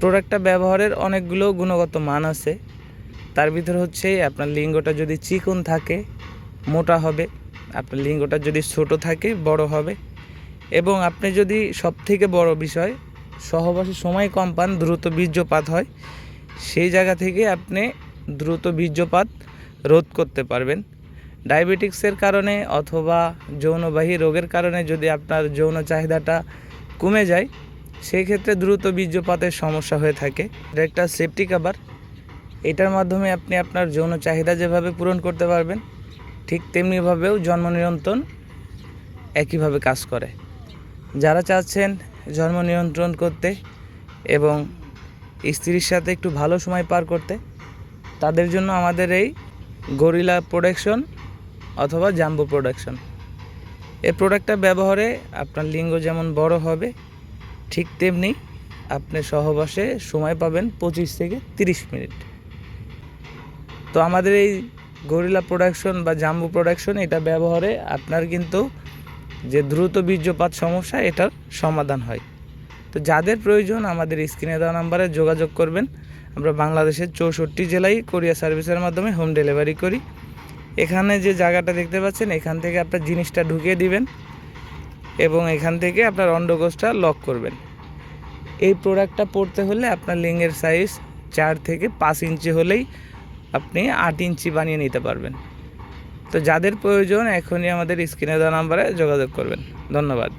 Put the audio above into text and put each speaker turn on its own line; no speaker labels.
প্রোডাক্টটা ব্যবহারের অনেকগুলো গুণগত মান আছে। তার ভিতর হচ্ছে আপনার লিঙ্গটা যদি চিকন থাকে, মোটা হবে। আপনার লিঙ্গটা যদি ছোট থাকে, বড় হবে। এবং আপনি যদি সব থেকে বড় বিষয়, সহবাসী সময় কম পান, দ্রুত বীর্যপাত হয়, সেই জায়গা থেকে আপনি দ্রুত বীর্যপাত রোধ করতে পারবেন। ডায়াবেটিক্সের কারণে অথবা যৌনবাহী রোগের কারণে যদি আপনার যৌন চাহিদাটা কমে যায় সেই ক্ষেত্রে দ্রুত বীর্যপাতের সমস্যা হয়ে থাকে। এটা একটা সেফটি কাভার এটার মাধ্যমে আপনি আপনার যৌন চাহিদা যেভাবে পূরণ করতে পারবেন, ঠিক তেমনিভাবেও জন্ম নিয়ন্ত্রণ একইভাবে কাজ করে। যারা চাচ্ছেন জন্ম নিয়ন্ত্রণ করতে এবং স্ত্রীর সাথে একটু ভালো সময় পার করতে, তাদের জন্য আমাদের এই গরিলা প্রোডাকশন অথবা জাম্বো প্রোডাকশন এই প্রোডাক্টটা ব্যবহারে আপনার লিঙ্গ যেমন বড় হবে ঠিক তেমনি আপনি সহবাসে সময় পাবেন পঁচিশ থেকে তিরিশ মিনিট। তো আমাদের এই গরিলা প্রোডাকশন বা জাম্বু প্রোডাকশন এটা ব্যবহারে আপনার কিন্তু যে দ্রুত বীর্যপাত সমস্যা এটার সমাধান হয়। তো যাদের প্রয়োজন আমাদের স্ক্রিনে দেওয়া নাম্বারে যোগাযোগ করবেন। আমরা বাংলাদেশের চৌষট্টি জেলায় কোরিয়া সার্ভিসের মাধ্যমে হোম ডেলিভারি করি। এখানে যে জায়গাটা দেখতে পাচ্ছেন, এখান থেকে আপনার জিনিসটা ঢুকিয়ে দিবেন। এবং এখান থেকে আপনার অন্ডকোষটা লক করবেন। এই প্রোডাক্টটা পড়তে হলে আপনার লিঙ্গের সাইজ চার থেকে পাঁচ ইঞ্চি হলেই আপনি আট ইঞ্চি বানিয়ে নিতে পারবেন। তো যাদের প্রয়োজন এখনই আমাদের স্ক্রিনে দেওয়া নাম্বারে যোগাযোগ করবেন। ধন্যবাদ।